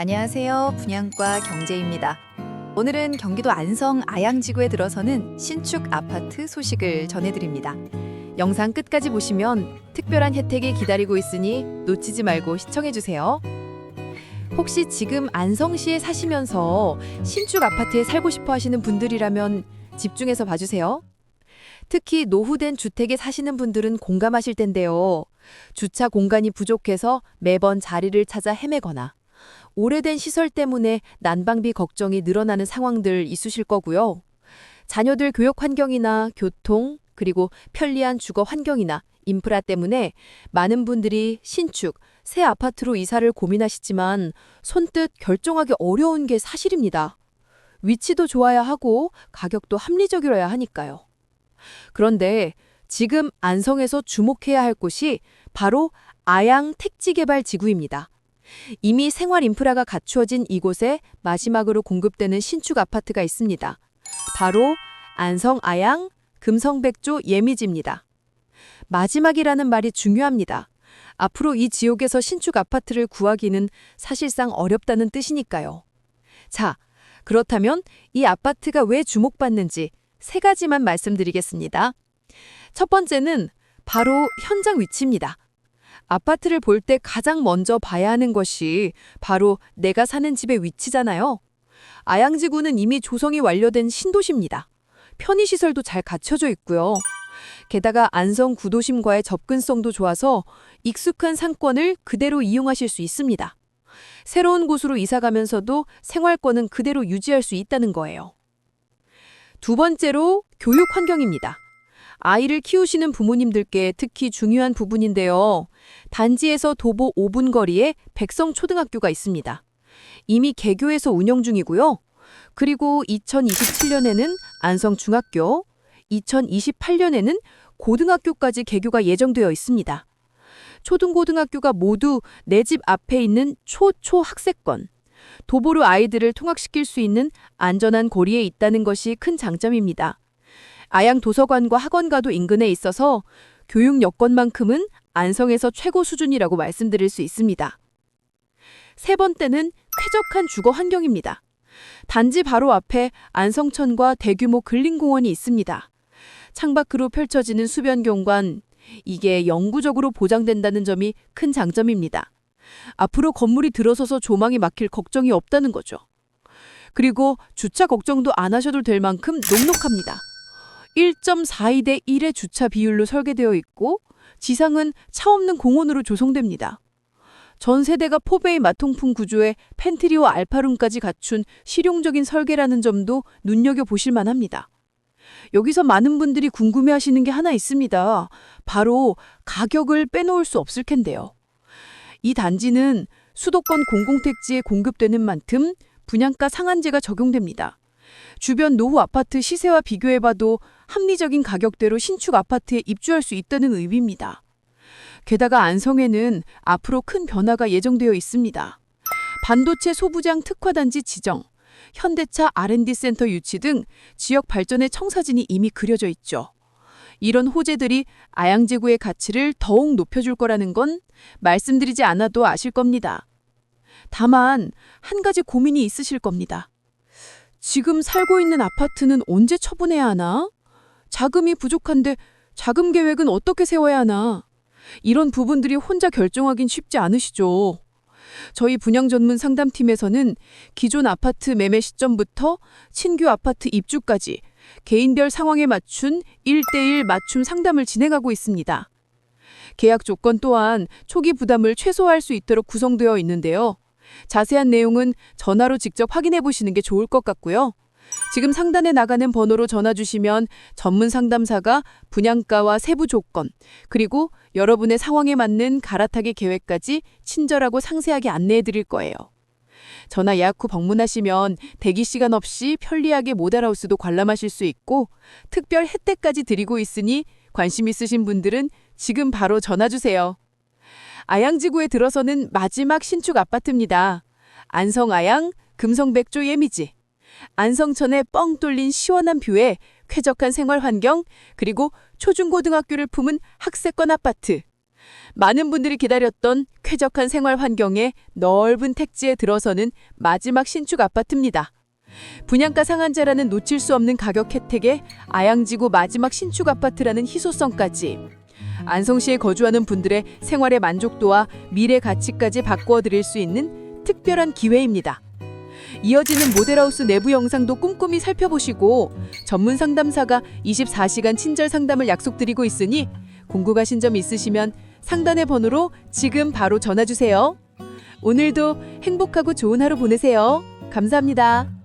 안녕하세요. 분양과 경제입니다. 오늘은 경기도 안성 아양지구에 들어서는 신축 아파트 소식을 전해드립니다. 영상 끝까지 보시면 특별한 혜택이 기다리고 있으니 놓치지 말고 시청해주세요. 혹시 지금 안성시에 사시면서 신축 아파트에 살고 싶어 하시는 분들이라면 집중해서 봐주세요. 특히 노후된 주택에 사시는 분들은 공감하실 텐데요. 주차 공간이 부족해서 매번 자리를 찾아 헤매거나 오래된 시설 때문에 난방비 걱정이 늘어나는 상황들 있으실 거고요. 자녀들 교육 환경이나 교통, 그리고 편리한 주거 환경이나 인프라 때문에 많은 분들이 신축, 새 아파트로 이사를 고민하시지만 손뜻 결정하기 어려운 게 사실입니다. 위치도 좋아야 하고 가격도 합리적이어야 하니까요. 그런데 지금 안성에서 주목해야 할 곳이 바로 아양 택지개발 지구입니다. 이미 생활 인프라가 갖추어진 이곳에 마지막으로 공급되는 신축 아파트가 있습니다. 바로 안성 아양 금성백조 예미지입니다. 마지막이라는 말이 중요합니다. 앞으로 이 지역에서 신축 아파트를 구하기는 사실상 어렵다는 뜻이니까요. 자, 그렇다면 이 아파트가 왜 주목받는지 세 가지만 말씀드리겠습니다. 첫 번째는 바로 현장 위치입니다. 아파트를 볼 때 가장 먼저 봐야 하는 것이 바로 내가 사는 집의 위치잖아요. 아양지구는 이미 조성이 완료된 신도시입니다. 편의시설도 잘 갖춰져 있고요. 게다가 안성 구도심과의 접근성도 좋아서 익숙한 상권을 그대로 이용하실 수 있습니다. 새로운 곳으로 이사가면서도 생활권은 그대로 유지할 수 있다는 거예요. 두 번째로 교육 환경입니다. 아이를 키우시는 부모님들께 특히 중요한 부분인데요. 단지에서 도보 5분 거리에 백성초등학교가 있습니다. 이미 개교해서 운영 중이고요. 그리고 2027년에는 안성중학교, 2028년에는 고등학교까지 개교가 예정되어 있습니다. 초등고등학교가 모두 내 집 앞에 있는 초초 학세권, 도보로 아이들을 통학시킬 수 있는 안전한 거리에 있다는 것이 큰 장점입니다. 아양 도서관과 학원가도 인근에 있어서 교육 여건만큼은 안성에서 최고 수준이라고 말씀드릴 수 있습니다. 세 번째는 쾌적한 주거 환경입니다. 단지 바로 앞에 안성천과 대규모 근린공원이 있습니다. 창밖으로 펼쳐지는 수변 경관, 이게 영구적으로 보장된다는 점이 큰 장점입니다. 앞으로 건물이 들어서서 조망이 막힐 걱정이 없다는 거죠. 그리고 주차 걱정도 안 하셔도 될 만큼 넉넉합니다. 1.42 대 1의 주차 비율로 설계되어 있고 지상은 차 없는 공원으로 조성됩니다. 전 세대가 포베이 마통풍 구조에 팬트리와 알파룸까지 갖춘 실용적인 설계라는 점도 눈여겨보실 만합니다. 여기서 많은 분들이 궁금해하시는 게 하나 있습니다. 바로 가격을 빼놓을 수 없을 텐데요. 이 단지는 수도권 공공택지에 공급되는 만큼 분양가 상한제가 적용됩니다. 주변 노후 아파트 시세와 비교해봐도 합리적인 가격대로 신축 아파트에 입주할 수 있다는 의미입니다. 게다가 안성에는 앞으로 큰 변화가 예정되어 있습니다. 반도체 소부장 특화단지 지정, 현대차 R&D 센터 유치 등 지역 발전의 청사진이 이미 그려져 있죠. 이런 호재들이 아양지구의 가치를 더욱 높여줄 거라는 건 말씀드리지 않아도 아실 겁니다. 다만 한 가지 고민이 있으실 겁니다. 지금 살고 있는 아파트는 언제 처분해야 하나? 자금이 부족한데 자금 계획은 어떻게 세워야 하나? 이런 부분들이 혼자 결정하긴 쉽지 않으시죠. 저희 분양 전문 상담팀에서는 기존 아파트 매매 시점부터 신규 아파트 입주까지 개인별 상황에 맞춘 1대1 맞춤 상담을 진행하고 있습니다. 계약 조건 또한 초기 부담을 최소화할 수 있도록 구성되어 있는데요. 자세한 내용은 전화로 직접 확인해 보시는 게 좋을 것 같고요. 지금 상단에 나가는 번호로 전화 주시면 전문 상담사가 분양가와 세부 조건, 그리고 여러분의 상황에 맞는 갈아타기 계획까지 친절하고 상세하게 안내해 드릴 거예요. 전화 예약 후 방문하시면 대기 시간 없이 편리하게 모델하우스도 관람하실 수 있고 특별 혜택까지 드리고 있으니 관심 있으신 분들은 지금 바로 전화 주세요. 아양지구에 들어서는 마지막 신축 아파트입니다. 안성아양 금성백조 예미지. 안성천의 뻥 뚫린 시원한 뷰에 쾌적한 생활 환경, 그리고 초중고등학교를 품은 학세권 아파트. 많은 분들이 기다렸던 쾌적한 생활 환경에 넓은 택지에 들어서는 마지막 신축 아파트입니다. 분양가 상한제라는 놓칠 수 없는 가격 혜택에 아양지구 마지막 신축 아파트라는 희소성까지 안성시에 거주하는 분들의 생활의 만족도와 미래 가치까지 바꾸어 드릴 수 있는 특별한 기회입니다. 이어지는 모델하우스 내부 영상도 꼼꼼히 살펴보시고 전문 상담사가 24시간 친절 상담을 약속드리고 있으니 궁금하신 점 있으시면 상단의 번호로 지금 바로 전화 주세요. 오늘도 행복하고 좋은 하루 보내세요. 감사합니다.